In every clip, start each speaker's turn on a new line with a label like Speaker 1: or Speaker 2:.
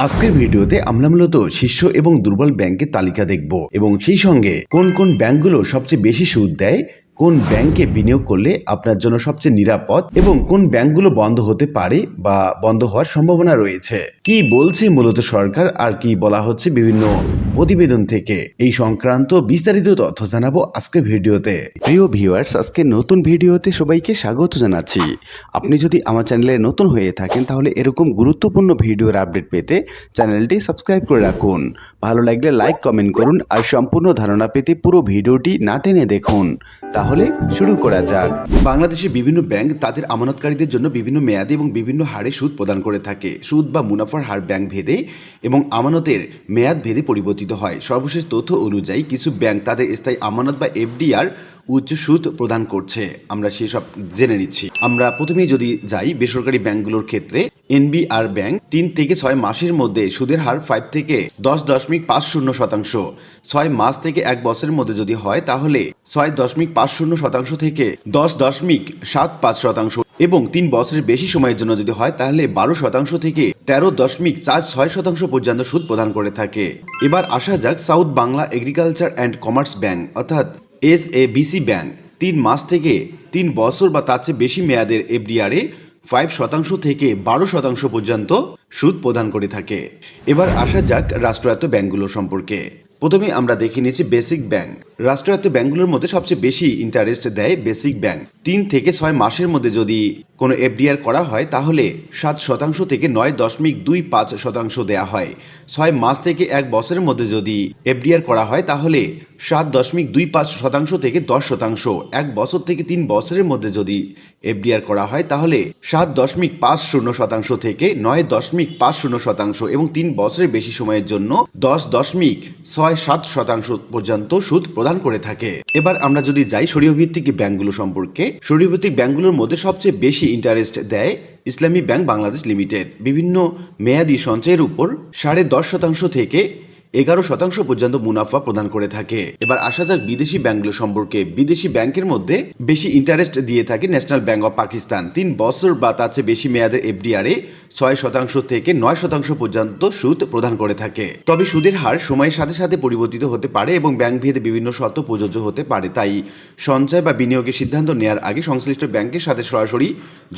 Speaker 1: আজকের ভিডিওতে আমরা মূলত শীর্ষ এবং দুর্বল ব্যাংকের তালিকা দেখব এবং সেই সঙ্গে কোন কোন ব্যাংকগুলো সবচেয়ে বেশি সুদ দেয় কোন ব্যাংকে বিনিয়োগ করলে আপনার জন্য সবচেয়ে নিরাপদ এবং কোন ব্যাংকগুলো বন্ধ হতে পারে বা বন্ধ হওয়ার সম্ভাবনা রয়েছে? কি বলছে মূলত সরকার আর কি বলা হচ্ছে বিভিন্ন প্রতিবেদন থেকে? এই সংক্রান্ত বিস্তারিত তথ্য জানাব আজকের ভিডিওতে। প্রিয় ভিউয়ার্স, আজকে নতুন ভিডিওতে সবাইকে স্বাগত জানাচ্ছি। আপনি যদি আমার চ্যানেলে নতুন হয়ে থাকেন, তাহলে এরকম গুরুত্বপূর্ণ ভিডিওর আপডেট পেতে চ্যানেলটি সাবস্ক্রাইব করে রাখুন। ভালো লাগলে লাইক, কমেন্ট করুন আর সম্পূর্ণ ধারণা পেতে পুরো ভিডিওটি না টেনে দেখুন। তাহলে শুরু করা যাক। বাংলাদেশের বিভিন্ন ব্যাংক তাদের আমানতকারীদের জন্য বিভিন্ন মেয়াদে এবং বিভিন্ন হারে সুদ প্রদান করে থাকে। সুদ বা মুনাফার হার ব্যাংক ভেদে এবং আমানতের মেয়াদ ভেদে পরিবর্তিত হয়। সর্বশেষ তথ্য অনুযায়ী কিছু ব্যাংক তাদের স্থায়ী আমানত বা এফডিআর উচ্চ সুদ প্রদান করছে। আমরা সেসব জেনে নিচ্ছি। আমরা প্রথমেই যদি যাই বেসরকারি ব্যাংকগুলোর ক্ষেত্রে, এনবিআর ব্যাংক তিন থেকে ছয় মাসের মধ্যে সুদের হার ফাইভ থেকে দশ দশমিক পাঁচ শূন্য শতাংশ। ছয় মাস থেকে এক বছরের মধ্যে যদি হয়, তাহলে ছয় দশমিক পাঁচ শূন্য শতাংশ থেকে দশ দশমিক সাত পাঁচ শতাংশ এবং তিন বছরের বেশি সময়ের জন্য যদি হয়, তাহলে বারো শতাংশ থেকে তেরো দশমিক চার ছয় শতাংশ পর্যন্ত সুদ প্রদান করে থাকে। এবার আসা যাক south Bangla agriculture and commerce bank, অর্থাৎ এস এ বিসি ব্যাংক তিন মাস থেকে তিন বছর বা তার চেয়ে বেশি মেয়াদের এফডিআরে ফাইভ শতাংশ থেকে বারো শতাংশ পর্যন্ত সুদ প্রদান করে থাকে। এবার আসা যাক রাষ্ট্রায়ত্ত ব্যাংকগুলো সম্পর্কে। প্রথমে আমরা দেখে নিয়েছি বেসিক ব্যাংক। রাষ্ট্রায়ত্ত ব্যাংকগুলোর মধ্যে সবচেয়ে বেশি ইন্টারেস্ট দেয় বেসিক ব্যাংক। তিন থেকে ছয় মাসের মধ্যে যদি কোনো এফডিআর করা হয়, তাহলে সাত শতাংশ থেকে নয় দশমিক দুই পাঁচ শতাংশ দেয়া হয়। ছয় মাস থেকে এক বছরের মধ্যে যদি এফডিআর করা হয়, তাহলে সাত দশমিক দুই পাঁচ শতাংশ থেকে দশ শতাংশ। এক বছর থেকে তিন বছরের মধ্যে যদি এফডিআর করা হয়, তাহলে সাত দশমিক পাঁচ শূন্য শতাংশ থেকে নয় দশমিক পাঁচ শূন্য শতাংশ এবং তিন বছরের বেশি সময়ের জন্য দশ দশমিক ছয় সাত শতাংশ পর্যন্ত সুদ প্রদান করে থাকে। এবার আমরা যদি যাই সরিয় ভিত্তিক ব্যাংকগুলো সম্পর্কে সরিয় ভিত্তিক ব্যাংকগুলোর মধ্যে সবচেয়ে বেশি ইন্টারেস্ট দেয় ইসলামী ব্যাংক বাংলাদেশ লিমিটেড। বিভিন্ন মেয়াদি সঞ্চয়ের উপর সাড়ে দশ শতাংশ থেকে এগারো শতাংশ পর্যন্ত মুনাফা প্রদান করে থাকে। এবার আসা যাক বিদেশি ব্যাংকগুলো সম্পর্কে। বিদেশি ব্যাংকের মধ্যে বেশি ইন্টারেস্ট দিয়ে থাকে ন্যাশনাল ব্যাংক অফ পাকিস্তান তিন বছর বা তার চেয়ে বেশি মেয়াদের এফডিআরে ছয় শতাংশ থেকে নয় শতাংশ পর্যন্ত সুদ প্রদান করে থাকে। তবে সুদের হার সময়ের সাথে সাথে পরিবর্তিত হতে পারে এবং ব্যাংক ভেদে বিভিন্ন শর্ত প্রযোজ্য হতে পারে। তাই সঞ্চয় বা বিনিয়োগের সিদ্ধান্ত নেওয়ার আগে সংশ্লিষ্ট ব্যাংকের সাথে সরাসরি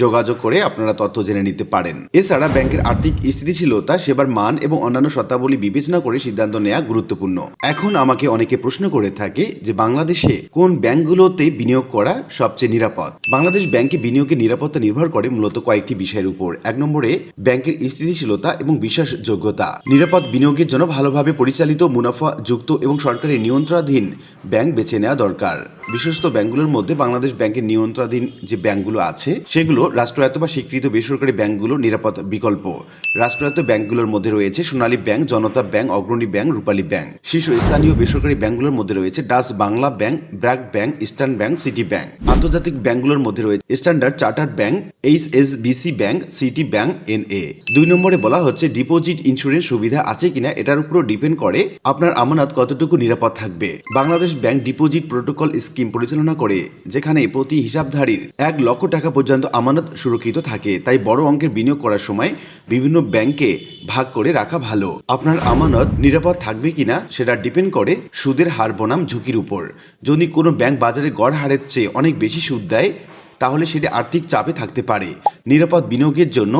Speaker 1: যোগাযোগ করে আপনারা তথ্য জেনে নিতে পারেন। এছাড়া ব্যাংকের আর্থিক স্থিতিশীলতা, সেবার মান এবং অন্যান্য শর্তাবলী বিবেচনা করে সিদ্ধান্ত নেওয়া গুরুত্বপূর্ণ। এখন আমাকে অনেকে প্রশ্ন করে থাকে যে বাংলাদেশে কোন ব্যাংকগুলোতে বিনিয়োগ করা সবচেয়ে নিরাপদ? বাংলাদেশ ব্যাংকে বিনিয়োগের নিরাপত্তা নির্ভর করে মূলত কয়েকটি বিষয়ের উপর। এক নম্বরে, ব্যাংকের স্থিতিশীলতা এবং বিশ্বাসযোগ্যতা। নিরাপদ বিনিয়োগের জন্য ভালোভাবে পরিচালিত মুনাফা যুক্ত এবং সরকারের নিয়ন্ত্রণাধীন ব্যাংক বেছে নেওয়া দরকার। বিশ্বস্ত ব্যাংকগুলোর মধ্যে বাংলাদেশ ব্যাংকের নিয়ন্ত্রণাধীন যে ব্যাংকগুলো আছে, সেগুলো রাষ্ট্রায়ত্ত বা স্বীকৃত বেসরকারি ব্যাংকগুলো নিরাপদ বিকল্প। রাষ্ট্রায়ত্ত ব্যাংকগুলোর মধ্যে রয়েছে Sonali bank, Janata bank, Agrani bank, Rupali bank. শীর্ষ স্থানীয় বেসরকারি ব্যাংকগুলোর মধ্যে রয়েছে Dutch Bangla bank, BRAC bank, eastern bank, city bank. আন্তর্জাতিক ব্যাংকগুলোর মধ্যে রয়েছে standard chartered bank H S BC bank, city bank N A দুই নম্বরে বলা হচ্ছে, ডিপোজিট ইন্স্যুরেন্স সুবিধা আছে কিনা এটার উপরও ডিপেন্ড করে আপনার আমানত কতটুকু নিরাপদ থাকবে। Bangladesh bank deposit protocol scheme পরিচালনা করে, যেখানে প্রতি হিসাবধারীর এক লক্ষ টাকা পর্যন্ত আমানত সুরক্ষিত থাকে। তাই বড় অঙ্কের বিনিয়োগ করার সময় বিভিন্ন ব্যাংকে ভাগ করে রাখা ভালো। আপনার আমানত নিরাপদ থাকবে কিনা সেটা ডিপেন্ড করে সুদের হার, বনাম, ঝুঁকির উপর। যদি কোনো ব্যাংক বাজারে গড় হারের চেয়ে অনেক বেশি সুদ দেয়, তাহলে সেটি আর্থিক চাপে থাকতে পারে। নিরাপদ বিনিয়োগের জন্য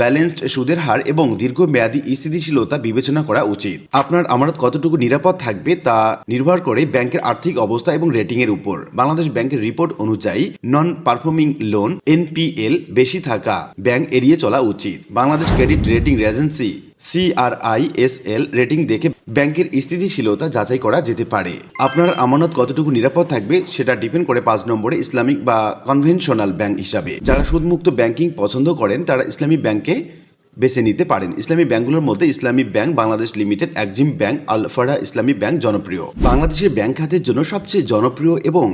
Speaker 1: ব্যালেন্সড সুদের হার এবং দীর্ঘমেয়াদী স্থিতিশীলতা বিবেচনা করা উচিত। আপনার আমানত কতটুকু নিরাপদ থাকবে তা নির্ভর করে ব্যাংকের আর্থিক অবস্থা এবং রেটিং এর উপর। বাংলাদেশ ব্যাংকের রিপোর্ট অনুযায়ী নন পারফর্মিং লোন এনপিএল বেশি থাকা ব্যাংক এড়িয়ে চলা উচিত। Bangladesh credit rating agency CRISL rating দেখে ব্যাংকের স্থিতিশীলতা যাচাই করা যেতে পারে। আপনার আমানত কতটুকু নিরাপদ থাকবে সেটা ডিপেন্ড করে পাঁচ নম্বরে ইসলামিক বা কনভেনশনাল ব্যাংক হিসাবে। যারা সুদমুক্ত ব্যাংকিং পছন্দ করেন, তারা ইসলামী ব্যাংকে বেছে নিতে পারেন। ইসলামী ব্যাংকগুলোর মধ্যে Islami bank, Bangladesh limited, Exim bank Al Arafah Islami bank জনপ্রিয়। বাংলাদেশের ব্যাংক খাতের জন্য সবচেয়ে জনপ্রিয় এবং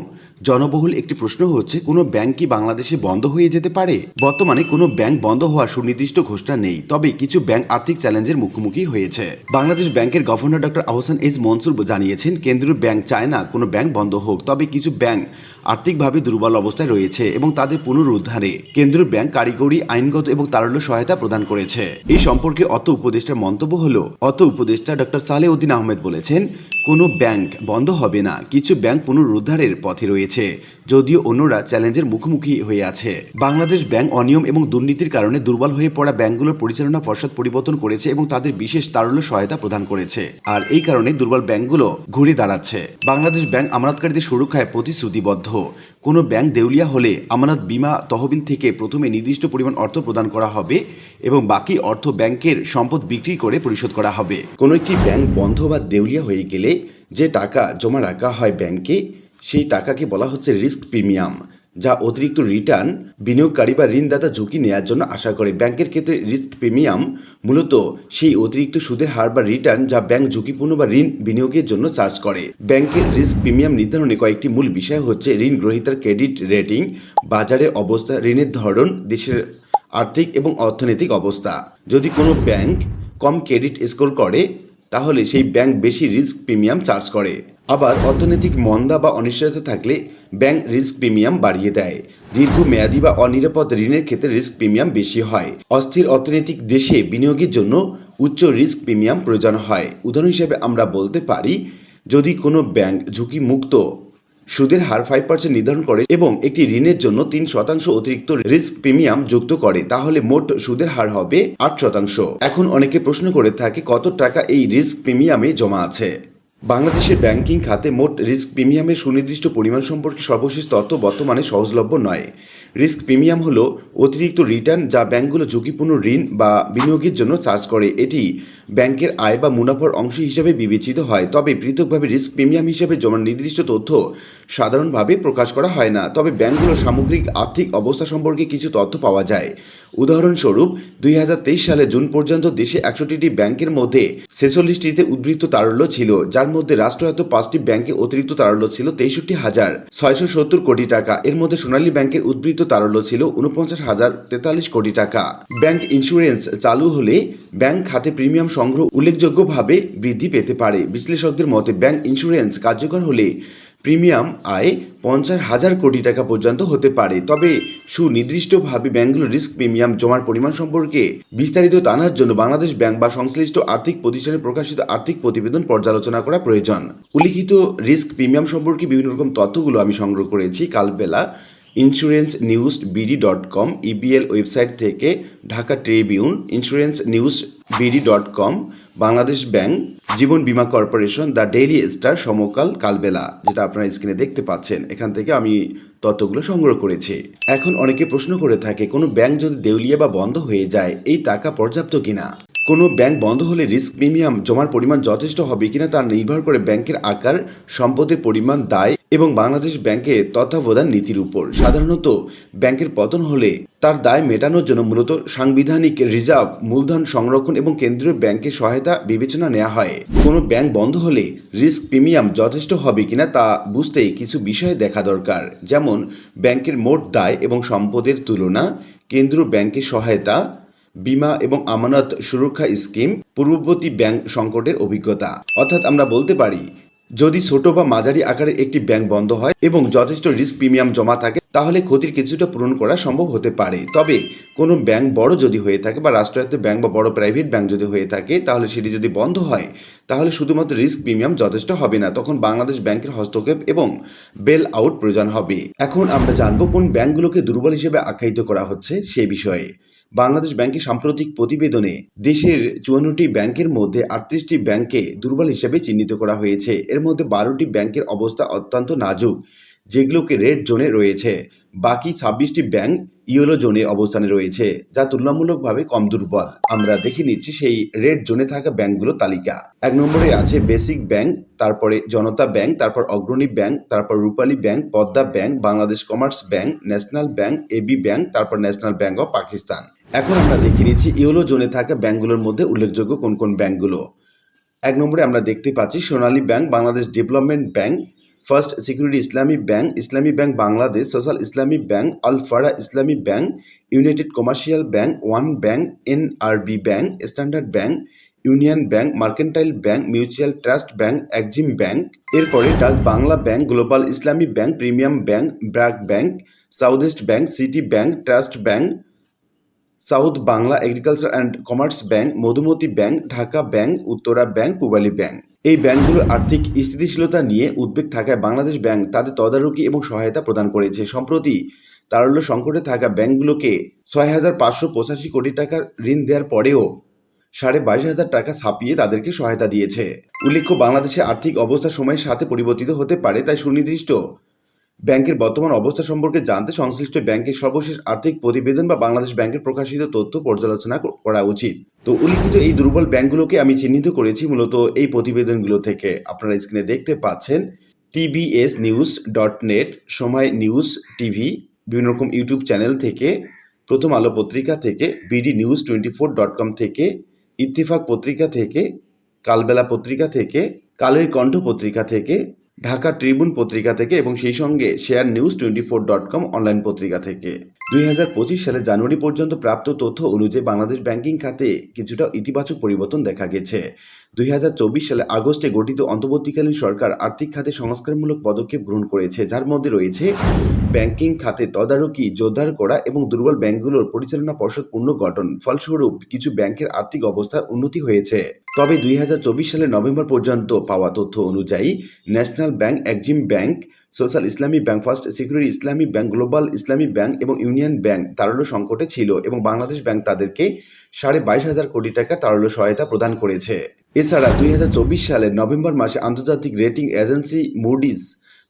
Speaker 1: জনবহুল একটি প্রশ্ন হচ্ছে, কোনো ব্যাংক কি বাংলাদেশে বন্ধ হয়ে যেতে পারে? বর্তমানে কোনো ব্যাংক বন্ধ হওয়ার সুনির্দিষ্ট ঘোষণা নেই, তবে কিছু ব্যাংক আর্থিক চ্যালেঞ্জের মুখোমুখি হয়েছে। বাংলাদেশ ব্যাংকের governor doctor Ahsan H Mansur জানিয়েছেন, কেন্দ্রীয় ব্যাংক চায় না কোনো ব্যাংক বন্ধ হোক, তবে কিছু ব্যাংক আর্থিকভাবে দুর্বল অবস্থায় রয়েছে এবং তাদের পুনরুদ্ধারে। কেন্দ্রীয় ব্যাংক কারিগরি, আইনগত এবং তারল্য সহায়তা প্রদান করেছে। এই সম্পর্কে অত উপদেষ্টার মন্তব্য হলো অত উপদেষ্টা ডক্টর সালে উদ্দিন আহমেদ বলেছেন, কোনো ব্যাংক বন্ধ হবে না, কিছু ব্যাংক পুনরুদ্ধারের পথে রয়েছে। যদিও অন্যরা চ্যালেঞ্জের মুখোমুখি হয়ে আছে। বাংলাদেশ ব্যাংক অনিয়ম এবং দুর্নীতির কারণে দুর্বল হয়ে পড়া ব্যাংকগুলোর পরিচালনা পর্ষদ পরিবর্তন করেছে এবং তাদের বিশেষ তারল্য সহায়তা প্রদান করেছে। আর এই কারণে দুর্বল ব্যাংকগুলো ঘুরে দাঁড়াচ্ছে। বাংলাদেশ ব্যাংক আমানতকারীদের সুরক্ষায় প্রতিশ্রুতিবদ্ধ। কোনো ব্যাংক দেউলিয়া হলে আমানত বিমা তহবিল থেকে প্রথমে নির্দিষ্ট পরিমাণ অর্থ প্রদান করা হবে এবং বাকি অর্থ ব্যাংকের সম্পদ বিক্রি করে পরিশোধ করা হবে। কোনো একটি ব্যাংক বন্ধ বা দেউলিয়া হয়ে গেলে যে টাকা জমা রাখা হয় ব্যাংকে সেই টাকাকে বলা হচ্ছে রিস্ক প্রিমিয়াম, যা অতিরিক্ত রিটার্ন বিনিয়োগকারী বা ঋণদাতা ঝুঁকি নেওয়ার জন্য আশা করে। ব্যাংকের ক্ষেত্রে রিস্ক প্রিমিয়াম মূলত সেই অতিরিক্ত সুদের হার বা রিটার্ন যা ব্যাংক ঝুঁকিপূর্ণ বা ঋণ বিনিয়োগের জন্য চার্জ করে। ব্যাংকের রিস্ক প্রিমিয়াম নির্ধারণে কয়েকটি মূল বিষয় হচ্ছে ঋণ গ্রহীতার ক্রেডিট রেটিং বাজারের অবস্থা, ঋণের ধরন, দেশের আর্থিক এবং অর্থনৈতিক অবস্থা। যদি কোনো ব্যাংক কম ক্রেডিট স্কোর করে, তাহলে সেই ব্যাংক বেশি রিস্ক প্রিমিয়াম চার্জ করে। আবার অর্থনৈতিক মন্দা বা অনিশ্চয়তা থাকলে ব্যাংক রিস্ক প্রিমিয়াম বাড়িয়ে দেয়। দীর্ঘমেয়াদী বা অনিরাপদ ঋণের ক্ষেত্রে রিস্ক প্রিমিয়াম বেশি হয়। অস্থির অর্থনৈতিক দেশে বিনিয়োগের জন্য উচ্চ রিস্ক প্রিমিয়াম প্রয়োজন হয়। উদাহরণ হিসেবে আমরা বলতে পারি, যদি কোনো ব্যাংক ঝুঁকি মুক্ত সুদের হার ফাইভ পার্সেন্ট নির্ধারণ করে এবং একটি ঋণের জন্য তিন শতাংশ অতিরিক্ত রিস্ক প্রিমিয়াম যুক্ত করে, তাহলে মোট সুদের হার হবে আট শতাংশ। এখন অনেকে প্রশ্ন করে থাকে, কত টাকা এই রিস্ক প্রিমিয়ামে জমা আছে? বাংলাদেশের ব্যাংকিং খাতে মোট রিস্ক প্রিমিয়ামের সুনির্দিষ্ট পরিমাণ সম্পর্কে সর্বশেষ তথ্য বর্তমানে সহজলভ্য নয়। রিস্ক প্রিমিয়াম হল অতিরিক্ত রিটার্ন যা ব্যাংকগুলো ঝুঁকিপূর্ণ ঋণ বা বিনিয়োগের জন্য চার্জ করে। এটি ব্যাংকের আয় বা মুনাফার অংশ হিসাবে বিবেচিত হয়, তবে পৃথকভাবে রিস্ক প্রিমিয়াম হিসাবে জমা নির্দিষ্ট তথ্য সাধারণভাবে প্রকাশ করা হয় না। তবে ব্যাংকগুলোর সামগ্রিক আর্থিক অবস্থা সম্পর্কে কিছু তথ্য পাওয়া যায়। উদাহরণস্বরূপ, দুই হাজার তেইশ সালে জুন পর্যন্ত দেশে একষট্টিটি ব্যাংকের মধ্যে ছেচল্লিশটিতে উদ্বৃত্ত তারল্য ছিল, যার মধ্যে রাষ্ট্রায়ত্ত পাঁচটি ব্যাংকে অতিরিক্ত তারল্য ছিল তেষট্টি হাজার ছয়শো সত্তর কোটি টাকা। এর মধ্যে সোনালী ব্যাংকের উদ্বৃত্ত তারল্য ছিল উনপঞ্চাশ হাজার তেতাল্লিশ কোটি টাকা। ব্যাংক ইন্স্যুরেন্স চালু হলে ব্যাংক খাতে প্রিমিয়াম সংগ্রহ উল্লেখযোগ্যভাবে বৃদ্ধি পেতে পারে। বিশ্লেষকদের মতে, ব্যাংক ইন্স্যুরেন্স কার্যকর হলে প্রিমিয়াম আয় পঞ্চাশ হাজার কোটি টাকা পর্যন্ত হতে পারে। তবে সুনির্দিষ্টভাবে ব্যাংকগুলো রিস্ক প্রিমিয়াম জমার পরিমাণ সম্পর্কে বিস্তারিত জানার জন্য বাংলাদেশ ব্যাংক বা সংশ্লিষ্ট আর্থিক প্রতিষ্ঠানে প্রকাশিত আর্থিক প্রতিবেদন পর্যালোচনা করা প্রয়োজন। উল্লিখিত রিস্ক প্রিমিয়াম সম্পর্কে বিভিন্ন রকম তথ্যগুলো আমি সংগ্রহ করেছি। Kalbela insurance news BD dot com EBL website থেকে Dhaka Tribune insurance news BD dot com Bangladesh bank Jiban Bima corporation the Daily Star Samakal Kalbela, যেটা আপনারা স্ক্রিনে দেখতে পাচ্ছেন। এখান থেকে আমি তথ্যগুলো সংগ্রহ করেছি। এখন অনেকে প্রশ্ন করে থাকে, কোনো ব্যাংক যদি দেউলিয়া বা বন্ধ হয়ে যায়, এই টাকা পর্যাপ্ত কিনা? কোনো ব্যাংক বন্ধ হলে রিস্ক প্রিমিয়াম জমার পরিমাণ যথেষ্ট হবে কিনা তা নির্ভর করে ব্যাংকের আকার, সম্পদের পরিমাণ, দায় এবং বাংলাদেশ ব্যাংকের তত্ত্বাবধান নীতির উপর। সাধারণত ব্যাংকের পতন হলে তার দায় মেটানোর জন্য মূলত সাংবিধানিক রিজার্ভ, মূলধন সংরক্ষণ এবং কেন্দ্রীয় ব্যাংকের সহায়তা বিবেচনা নেওয়া হয়। কোনো ব্যাংক বন্ধ হলে রিস্ক প্রিমিয়াম যথেষ্ট হবে কিনা তা বুঝতে কিছু বিষয় দেখা দরকার। যেমন, ব্যাংকের মোট দায় এবং সম্পদের তুলনা, কেন্দ্রীয় ব্যাংকের সহায়তা, বিমা এবং আমানত সুরক্ষা স্কিম, পূর্ববর্তী ব্যাংক সংকটের অভিজ্ঞতা। অর্থাৎ আমরা বলতে পারি যদি ছোট বা মাঝারি আকারের একটি ব্যাংক বন্ধ হয় এবং যথেষ্ট রিস্ক প্রিমিয়াম জমা থাকে, তাহলে ক্ষতির কিছুটা পূরণ করা সম্ভব হতে পারে। তবে কোনো ব্যাংক বড় যদি হয়ে থাকে বা রাষ্ট্রায়ত্ত ব্যাংক বা বড় প্রাইভেট ব্যাংক যদি হয়ে থাকে, তাহলে সেটি যদি বন্ধ হয়, তাহলে শুধুমাত্র রিস্ক প্রিমিয়াম যথেষ্ট হবে না, তখন বাংলাদেশ ব্যাংকের হস্তক্ষেপ এবং বেল আউট প্রয়োজন হবে। এখন আমরা জানব কোন ব্যাংকগুলোকে দুর্বল হিসেবে আখ্যায়িত করা হচ্ছে সে বিষয়ে। বাংলাদেশ ব্যাংকের সাম্প্রতিক প্রতিবেদনে দেশের চুয়ান্নটি ব্যাংকের মধ্যে আটত্রিশটি ব্যাংকে দুর্বল হিসেবে চিহ্নিত করা হয়েছে। এর মধ্যে বারোটি ব্যাংকের অবস্থা অত্যন্ত নাজুক, যেগুলোকে রেড জোনে রয়েছে। বাকি ছাব্বিশটি ব্যাংক ইয়েলো জোনে অবস্থানে রয়েছে, যা তুলনামূলকভাবে কম দুর্বল। আমরা দেখে নিচ্ছি সেই রেড জোনে থাকা ব্যাংকগুলো তালিকা। এক নম্বরে আছে বেসিক ব্যাংক, তারপরে জনতা ব্যাংক, তারপর অগ্রণী ব্যাংক, তারপর Rupali bank, Padma bank, Bangladesh commerce bank, national bank AB bank, তারপর ন্যাশনাল ব্যাংক অফ পাকিস্তান। এখন আমরা দেখে নিচ্ছি ইয়েলো জোনে থাকা ব্যাংকগুলোর মধ্যে উল্লেখযোগ্য কোন কোন ব্যাংকগুলো। এক নম্বরে আমরা দেখতে পাচ্ছি Sonali bank, Bangladesh development bank first security Islami bank Islami bank Bangladesh social Islami bank Al ফারা Islami bank united commercial bank one bank NRB bank standard bank union bank mercantile bank mutual trust bank Exim bank এরপরে Dutch Bangla bank, global Islami bank, premium bank, BRAC bank, south east bank, city bank, trust bank south Bangla agriculture and commerce bank, Madhumati bank, Dhaka bank, Uttara bank, Pubali bank. এই ব্যাংকগুলোর আর্থিক স্থিতিশীলতা নিয়ে উদ্বেগ থাকায় Bangladesh bank তাদের তদারকি এবং সহায়তা প্রদান করেছে। সম্প্রতি তারল্য সংকটে থাকা ব্যাংকগুলোকে ছয় হাজার পাঁচশো পঁচাশি কোটি টাকার ঋণ দেওয়ার পরেও সাড়ে বাইশ হাজার টাকা ছাপিয়ে তাদেরকে সহায়তা দিয়েছে। উল্লেখ্য, বাংলাদেশের আর্থিক অবস্থা সময়ের সাথে পরিবর্তিত হতে পারে, তাই সুনির্দিষ্ট ব্যাংকের বর্তমান অবস্থা সম্পর্কে জানতে সংশ্লিষ্ট ব্যাংকের সর্বশেষ আর্থিক প্রতিবেদন বা বাংলাদেশ ব্যাংকের প্রকাশিত তথ্য পর্যালোচনা করা উচিত। তো উল্লিখিত এই দুর্বল ব্যাংকগুলোকে আমি চিহ্নিত করেছি মূলত এই প্রতিবেদনগুলো থেকে। আপনারা স্ক্রিনে দেখতে পাচ্ছেন TBS news dot net Somoy news TV বিভিন্ন রকম ইউটিউব চ্যানেল থেকে, প্রথম আলো পত্রিকা থেকে BD news twenty four dot com থেকে, ইত্তেফাক পত্রিকা থেকে, কালবেলা পত্রিকা থেকে, কালের কণ্ঠ পত্রিকা থেকে ঢাকা ট্রিবিউন পত্রিকা থেকে এবং সেই সঙ্গে share news twenty four dot com online পত্রিকা থেকে। দুই হাজার পঁচিশ সালে জানুয়ারি পর্যন্ত প্রাপ্ত তথ্য অনুযায়ী বাংলাদেশ ব্যাংকিং খাতে কিছুটা ইতিবাচক পরিবর্তন দেখা গেছে। দুই হাজার চব্বিশ সালে আগস্টে গঠিত অন্তর্বর্তীকালীন সরকার আর্থিক খাতে সংস্কারমূলক পদক্ষেপ গ্রহণ করেছে, যার মধ্যে রয়েছে ব্যাংকিং খাতে তদারকি, জোরদার করা এবং দুর্বল ব্যাংকগুলোর পরিচালনা পর্ষদ পুনর্গঠন ফলস্বরূপ, কিছু ব্যাংকের আর্থিক অবস্থার উন্নতি হয়েছে। তবে দুই সালের নভেম্বর পর্যন্ত পাওয়া তথ্য অনুযায়ী national bank Exim bank social Islami bank, first security Islami bank, global Islami bank এবং ইউনিয়ন ব্যাংক তারল্য সংকটে ছিল এবং বাংলাদেশ ব্যাংক তাদেরকে সাড়ে বাইশ হাজার কোটি টাকা তারল্য সহায়তা প্রদান করেছে। এছাড়া দুই হাজার চব্বিশ সালের নভেম্বর মাসে আন্তর্জাতিক rating agency Moody's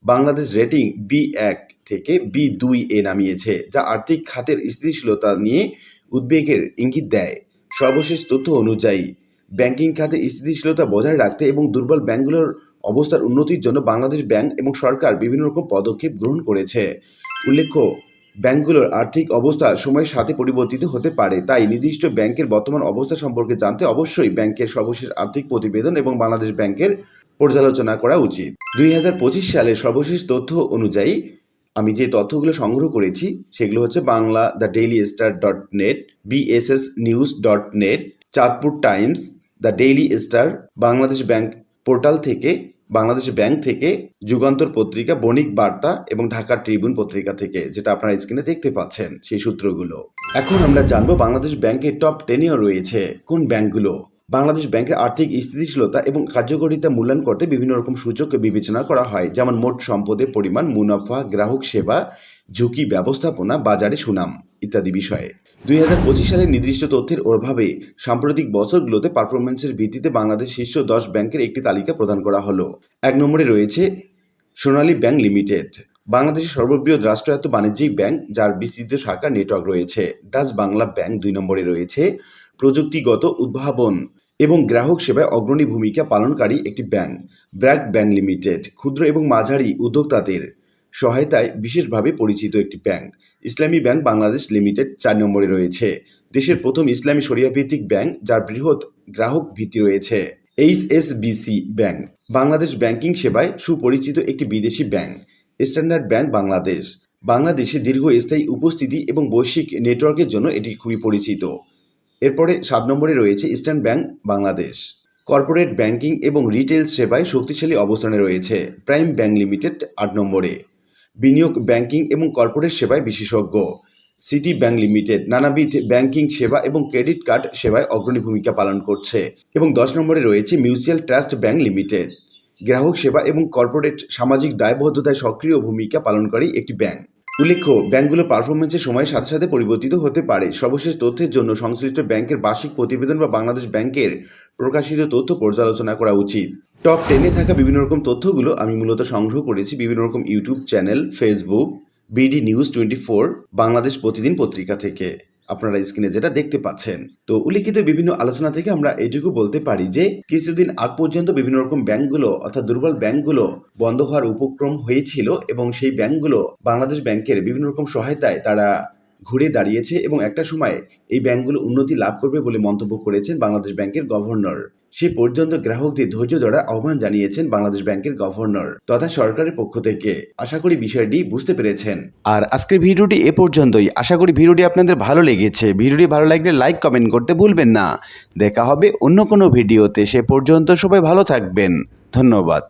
Speaker 1: Bangladesh rating B এক থেকে বি দুই এ নামিয়েছে, যা আর্থিক খাতের স্থিতিশীলতা নিয়ে উদ্বেগের ইঙ্গিত দেয়। সর্বশেষ তথ্য অনুযায়ী, ব্যাংকিং খাতে স্থিতিশীলতা বজায় রাখতে এবং দুর্বল ব্যাংকগুলোর অবস্থার উন্নতির জন্য বাংলাদেশ ব্যাংক এবং সরকার বিভিন্ন রকম পদক্ষেপ গ্রহণ করেছে। উল্লেখ্য, ব্যাংকগুলোর আর্থিক অবস্থা সময়ের সাথে পরিবর্তিত হতে পারে, তাই নির্দিষ্ট ব্যাংকের বর্তমান অবস্থা সম্পর্কে জানতে অবশ্যই ব্যাংকের সর্বশেষ আর্থিক প্রতিবেদন এবং বাংলাদেশ ব্যাংকের পর্যালোচনা করা উচিত। দুই হাজার পঁচিশ সালের সর্বশেষ তথ্য অনুযায়ী, আমি যে তথ্যগুলো সংগ্রহ করেছি, সেগুলো হচ্ছে Bangla, the Daily Star dot net, BSS news dot net, Chandpur Times, the Daily Star, Bangladesh bank portal থেকে, বাংলাদেশ ব্যাংক থেকে যুগান্তর পত্রিকা, বণিক বার্তা এবং ঢাকা ট্রিবিউন পত্রিকা থেকে, যেটা আপনারা স্ক্রিনে দেখতে পাচ্ছেন সেই সূত্রগুলো। এখন আমরা জানব বাংলাদেশ ব্যাংকের টপ টেনেও রয়েছে কোন ব্যাংকগুলো। বাংলাদেশ ব্যাংকের আর্থিক স্থিতিশীলতা এবং কার্যকারিতা মূল্যায়ন করতে বিভিন্ন রকম সূচক বিবেচনা করা হয়, যেমন মোট সম্পদের পরিমাণ, মুনাফা, গ্রাহক সেবা, ঝুঁকি ব্যবস্থাপনা, বাজারে সুনাম ইত্যাদি বিষয়ে। দুই হাজার পঁচিশ সালের নির্দিষ্ট তথ্যের অভাবে সাম্প্রতিক বছরগুলোতে পারফরমেন্সের ভিত্তিতে বাংলাদেশ শীর্ষ দশ ব্যাংকের একটি তালিকা প্রদান করা হলো। এক নম্বরে রয়েছে সোনালী ব্যাংক লিমিটেড, বাংলাদেশের সর্ববৃহৎ রাষ্ট্রায়ত্ত বাণিজ্যিক ব্যাংক, যার বিস্তৃত শাখা নেটওয়ার্ক রয়েছে। ডাচ বাংলা ব্যাংক দুই নম্বরে রয়েছে প্রযুক্তিগত উদ্ভাবন এবং গ্রাহক সেবায় অগ্রণী ভূমিকা পালনকারী একটি ব্যাংক, ব্র্যাক ব্যাংক লিমিটেড, ক্ষুদ্র এবং মাঝারি উদ্যোক্তাদের সহায়তায় বিশেষভাবে পরিচিত একটি bank. Islami bank Bangladesh limited চার নম্বরে রয়েছে। দেশের প্রথম ইসলামী শরিয়া ভিত্তিক ব্যাংক, যার বৃহৎ গ্রাহক ভিত্তি রয়েছে। H S HSBC bank, Bangladesh banking সেবায় সুপরিচিত একটি বিদেশি ব্যাংক। Standard bank Bangladesh. বাংলাদেশে দীর্ঘস্থায়ী উপস্থিতি এবং বৈশ্বিক নেটওয়ার্কের জন্য এটি খুবই পরিচিত। এরপরে সাত নম্বরে রয়েছে eastern bank Bangladesh. Corporate banking এবং রিটেল সেবায় শক্তিশালী অবস্থানে রয়েছে প্রাইম ব্যাংক লিমিটেড আট নম্বরে। বিনিয়োগ ব্যাংকিং এবং কর্পোরেট সেবায় বিশেষজ্ঞ। সিটি ব্যাংক লিমিটেড নানাবিধ ব্যাংকিং সেবা এবং ক্রেডিট কার্ড সেবায় অগ্রণী ভূমিকা পালন করছে এবং দশ নম্বরে রয়েছে মিউচুয়াল ট্রাস্ট ব্যাংক লিমিটেড। গ্রাহক সেবা এবং কর্পোরেট সামাজিক দায়বদ্ধতায় সক্রিয় ভূমিকা পালনকারী একটি ব্যাংক। উল্লেখ্য ব্যাংকগুলো পারফরমেন্সের সময়ের সাথে সাথে পরিবর্তিত হতে পারে। সর্বশেষ তথ্যের জন্য সংশ্লিষ্ট ব্যাংকের বার্ষিক প্রতিবেদন বা বাংলাদেশ ব্যাংকের প্রকাশিত তথ্য পর্যালোচনা করা উচিত। টপ টেনে থাকা বিভিন্ন রকম তথ্যগুলো আমি মূলত সংগ্রহ করেছি বিভিন্ন রকম YouTube channel Facebook BD news twenty four Bangladesh Pratidin পত্রিকা থেকে। আপনারা স্ক্রিনে যেটা দেখতে পাচ্ছেন। তো উল্লিখিত বিভিন্ন আলোচনা থেকে আমরা এটুকু বলতে পারি যে, কিছুদিন আগ পর্যন্ত বিভিন্ন রকম ব্যাংকগুলো, অর্থাৎ দুর্বল ব্যাংকগুলো বন্ধ হওয়ার উপক্রম হয়েছিল এবং সেই ব্যাংকগুলো বাংলাদেশ ব্যাংকের বিভিন্ন রকম সহায়তায় তারা ঘুরে দাঁড়িয়েছে এবং একটা সময় এই ব্যাংকগুলো উন্নতি লাভ করবে বলে মন্তব্য করেছেন বাংলাদেশ ব্যাংকের গভর্নর। সে পর্যন্ত গ্রাহকদের ধৈর্য ধরার আহ্বান জানিয়েছেন বাংলাদেশ ব্যাংকের গভর্নর তথা সরকারের পক্ষ থেকে। আশা করি বিষয়টি বুঝতে পেরেছেন। আর আজকের ভিডিওটি এ পর্যন্তই। আশা করি ভিডিওটি আপনাদের ভালো লেগেছে। ভিডিওটি ভালো লাগলে লাইক, কমেন্ট করতে ভুলবেন না। দেখা হবে অন্য কোনো ভিডিওতে। সে পর্যন্ত সবাই ভালো থাকবেন। ধন্যবাদ।